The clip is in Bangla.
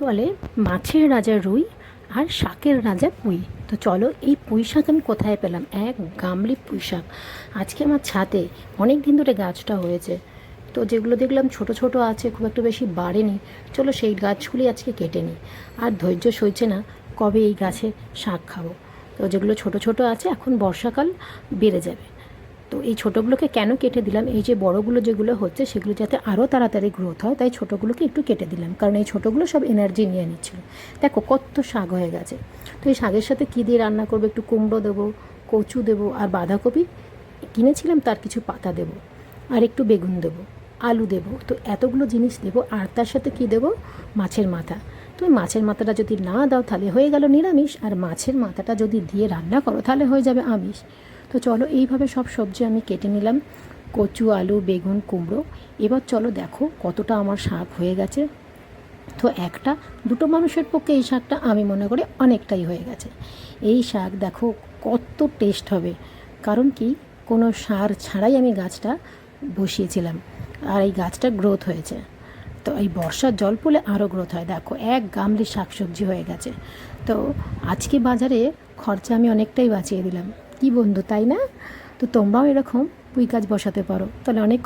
বলে, মাছের রাজা রুই আর শাকের রাজা পুঁই। তো চলো, এই পুঁই শাক আমি কোথায় পেলাম? এক গামলি পুঁই শাক। আজকে আমার ছাদে অনেক দিন ধরে গাছটা হয়েছে। তো যেগুলো দেখলাম ছোট ছোট আছে, খুব একটু বেশি বাড়েনি। চলো সেই গাছগুলি আজকে কেটে নিই। আর ধৈর্য সইছে না, কবে এই গাছে শাক খাব? তো যেগুলো ছোট ছোট আছে, এখন বর্ষাকাল বেড়ে যাবে। তো এই ছোটোগুলোকে কেন কেটে দিলাম? এই যে বড়গুলো যেগুলো হচ্ছে সেগুলো যাতে আরও তাড়াতাড়ি গ্রোথ হয়, তাই ছোটোগুলোকে একটু কেটে দিলাম। কারণ এই ছোটোগুলো সব এনার্জি নিয়ে নিচ্ছিল। দেখো কত শাক হয়ে গেছে। তো এই শাকের সাথে কী দিয়ে রান্না করব? একটু কুমড়ো দেবো, কচু দেবো আর বাঁধাকপি। কিনেছিলাম তার কিছু পাতা দেবো আর একটু বেগুন দেবো, আলু দেবো। তো এতগুলো জিনিস দেবো আর তার সাথে কী দেবো? মাছের মাথা। তুমি মাছের মাথাটা যদি না দাও তাহলে হয়ে গেল নিরামিষ। আর মাছের মাথাটা যদি দিয়ে রান্না করো তাহলে হয়ে যাবে আমিষ। তো চলো এইভাবে সব সবজি আমি কেটে নিলাম। কচু, আলু, বেগুন, কুমড়ো। এবার চলো দেখো কতটা আমার শাক হয়ে গেছে। তো একটা, দুটো মানুষের পক্ষে এই শাকটা আমি মনে করি অনেকটাই হয়ে গেছে। এই শাক দেখো কত টেস্ট হবে। কারণ কি? কোনো সার ছাড়াই আমি গাছটা বসিয়েছিলাম আর এই গাছটা গ্রোথ হয়েছে। তো এই বর্ষার জল পড়লে আরও গ্রোথ হয়। দেখো এক গামলি শাকসবজি হয়ে গেছে। তো আজকে বাজারে খরচা আমি অনেকটাই বাঁচিয়ে দিলাম। বন্ধু তাই না? তো তোমরাও এরকম পুঁই কাজ বসাতে পারো। তাহলে অনেক